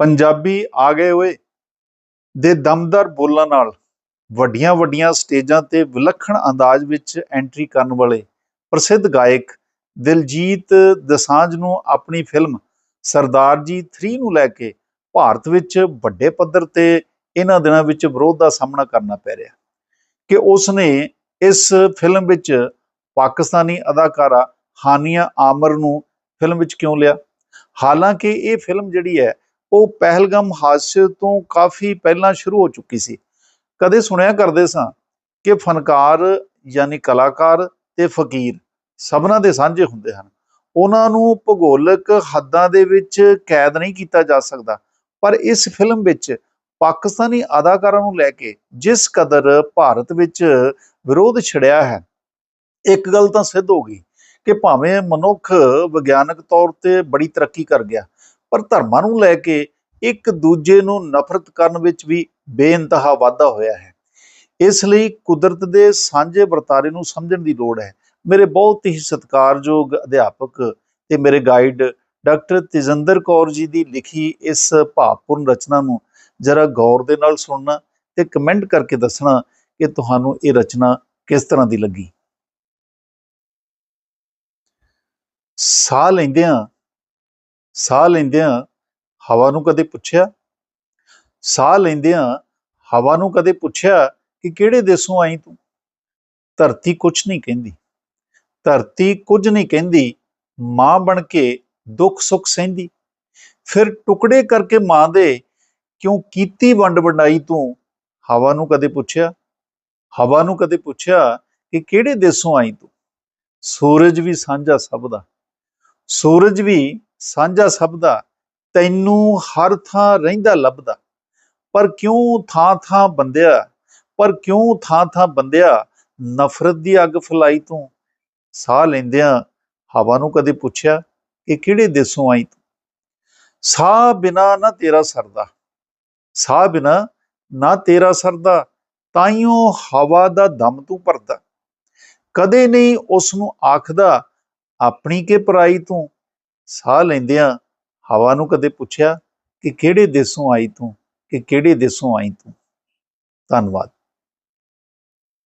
ਪੰਜਾਬੀ ਆ ਗਏ ਹੋਏ ਦੇ ਦਮਦਾਰ ਬੋਲਾਂ ਨਾਲ। ਵੱਡੀਆਂ ਵੱਡੀਆਂ ਸਟੇਜਾਂ ਤੇ ਵਿਲੱਖਣ ਅੰਦਾਜ਼ ਵਿੱਚ ਐਂਟਰੀ ਕਰਨ ਵਾਲੇ ਪ੍ਰਸਿੱਧ ਗਾਇਕ ਦਿਲਜੀਤ ਦਸਾਂਝ ਨੂੰ ਆਪਣੀ ਫਿਲਮ ਸਰਦਾਰ ਜੀ 3 ਨੂੰ ਲੈ ਕੇ ਭਾਰਤ ਵਿੱਚ ਵੱਡੇ ਪੱਧਰ ਤੇ ਇਹਨਾਂ ਦਿਨਾਂ ਵਿੱਚ ਵਿਰੋਧ ਦਾ ਸਾਹਮਣਾ ਕਰਨਾ ਪੈ ਰਿਹਾ। ਕਿ ਉਸ ਨੇ ਇਸ ਫਿਲਮ ਵਿੱਚ ਪਾਕਿਸਤਾਨੀ ਅਦਾਕਾਰਾ ਹਾਨੀਆ ਆਮਰ ਨੂੰ ਫਿਲਮ ਵਿੱਚ ਕਿਉਂ ਲਿਆ? ਹਾਲਾਂਕਿ ਇਹ ਫਿਲਮ ਜਿਹੜੀ ਹੈ ਉਹ ਪਹਿਲਗਮ ਹਾਦਸੇ ਤੋਂ ਕਾਫੀ ਪਹਿਲਾਂ ਸ਼ੁਰੂ ਹੋ ਚੁੱਕੀ ਸੀ। ਕਦੇ ਸੁਣਿਆ ਕਰਦੇ ਸਾਂ ਕਿ ਫਨਕਾਰ ਯਾਨੀ ਕਲਾਕਾਰ ਤੇ ਫਕੀਰ ਸਭਨਾਂ ਦੇ ਸਾਂਝੇ ਹੁੰਦੇ ਹਨ। ਉਹਨਾਂ ਨੂੰ ਭੂਗੋਲਿਕ ਹੱਦਾਂ ਦੇ ਵਿੱਚ ਕੈਦ ਨਹੀਂ ਕੀਤਾ ਜਾ ਸਕਦਾ, ਪਰ ਇਸ ਫਿਲਮ ਵਿੱਚ ਪਾਕਿਸਤਾਨੀ ਅਦਾਕਾਰਾਂ ਨੂੰ ਲੈ ਕੇ ਜਿਸ ਕਦਰ ਭਾਰਤ ਵਿੱਚ ਵਿਰੋਧ ਛਿੜਿਆ ਹੈ, ਇੱਕ ਗੱਲ ਤਾਂ ਸਿੱਧ ਹੋ ਗਈ ਕਿ ਭਾਵੇਂ ਮਨੁੱਖ ਵਿਗਿਆਨਕ ਤੌਰ ਤੇ ਬੜੀ ਤਰੱਕੀ ਕਰ ਗਿਆ ਪਰ ਧਰਮਾਂ ਨੂੰ ਲੈ ਕੇ ਇੱਕ ਦੂਜੇ ਨੂੰ ਨਫ਼ਰਤ ਕਰਨ ਵਿੱਚ ਵੀ ਬੇਇੰਤਹਾ ਵਾਧਾ ਹੋਇਆ ਹੈ। ਇਸ ਲਈ ਕੁਦਰਤ ਦੇ ਸਾਂਝੇ ਵਰਤਾਰੇ ਨੂੰ ਸਮਝਣ ਦੀ ਲੋੜ ਹੈ। ਮੇਰੇ ਬਹੁਤ ਹੀ ਸਤਿਕਾਰਯੋਗ ਅਧਿਆਪਕ ਤੇ ਮੇਰੇ ਗਾਈਡ ਡਾਕਟਰ ਤੇਜਿੰਦਰ ਕੌਰ ਜੀ ਦੀ ਲਿਖੀ ਇਸ ਭਾਵਪੂਰਨ ਰਚਨਾ ਨੂੰ ਜਰਾ ਗੌਰ ਦੇ ਨਾਲ ਸੁਣਨਾ ਤੇ ਕਮੈਂਟ ਕਰਕੇ ਦੱਸਣਾ ਕਿ ਤੁਹਾਨੂੰ ਇਹ ਰਚਨਾ ਕਿਸ ਤਰ੍ਹਾਂ ਦੀ ਲੱਗੀ। ਸਾਹ ਲੈਂਦਿਆਂ ਸਾਹ ਲੈਂਦਿਆਂ ਹਵਾ ਨੂੰ ਕਦੇ ਪੁੱਛਿਆ? ਸਾਹ ਲੈਂਦਿਆਂ ਹਵਾ ਨੂੰ ਕਦੇ ਪੁੱਛਿਆ ਕਿ ਕਿਹੜੇ ਦੇਸ਼ੋਂ ਆਈ ਤੂੰ? ਧਰਤੀ ਕੁਝ ਨਹੀਂ ਕਹਿੰਦੀ। ਧਰਤੀ ਕੁਝ ਨਹੀਂ ਕਹਿੰਦੀ, ਮਾਂ ਬਣ ਕੇ ਦੁੱਖ ਸੁੱਖ ਸਹਿੰਦੀ। ਫਿਰ ਟੁਕੜੇ ਕਰਕੇ ਮਾਂ ਦੇ ਕਿਉਂ ਕੀਤੀ ਵੰਡ ਵੰਡਾਈ ਤੂੰ? ਹਵਾ ਨੂੰ ਕਦੇ ਪੁੱਛਿਆ? ਹਵਾ ਨੂੰ ਕਦੇ ਪੁੱਛਿਆ ਕਿ ਕਿਹੜੇ ਦੇਸ਼ੋਂ ਆਈ ਤੂੰ? ਸੂਰਜ ਵੀ ਸਾਂਝਾ ਸਭ ਦਾ। ਸੂਰਜ ਵੀ ਸਾਂਝਾ ਸਭ ਦਾ, ਤੈਨੂੰ ਹਰ ਥਾਂ ਰਹਿੰਦਾ ਲੱਭਦਾ। ਪਰ ਕਿਉਂ ਥਾਂ ਥਾਂ ਬੰਦਿਆ, ਪਰ ਕਿਉਂ ਥਾਂ ਥਾਂ ਬੰਦਿਆ, ਨਫ਼ਰਤ ਦੀ ਅੱਗ ਫਲਾਈ ਤੂੰ? ਸਾਹ ਲੈਂਦਿਆਂ ਹਵਾ ਨੂੰ ਕਦੇ ਪੁੱਛਿਆ ਕਿ ਕਿਹੜੇ ਦੇਸ਼ੋਂ ਆਈ ਤੂੰ? ਸਾਹ ਬਿਨਾ ਨਾ ਤੇਰਾ ਸਰਦਾ। ਸਾਹ ਬਿਨਾ ਨਾ ਤੇਰਾ ਸਰਦਾ ਤਾਈਓ ਹਵਾ ਦਾ ਦਮ ਤੂੰ ਭਰਦਾ। ਕਦੇ ਨਹੀਂ ਉਸ ਨੂੰ ਆਖਦਾ, ਆਪਣੀ ਕੇ ਪਰਾਈ ਤੂੰ? ਸਾਹ ਲੈਂਦਿਆਂ ਹਵਾ ਨੂੰ ਕਦੇ ਪੁੱਛਿਆ ਕਿ ਕਿਹੜੇ ਦੇਸ਼ੋਂ ਆਈ ਤੂੰ, ਕਿ ਕਿਹੜੇ ਦੇਸ਼ੋਂ ਆਈ ਤੂੰ? ਧੰਨਵਾਦ।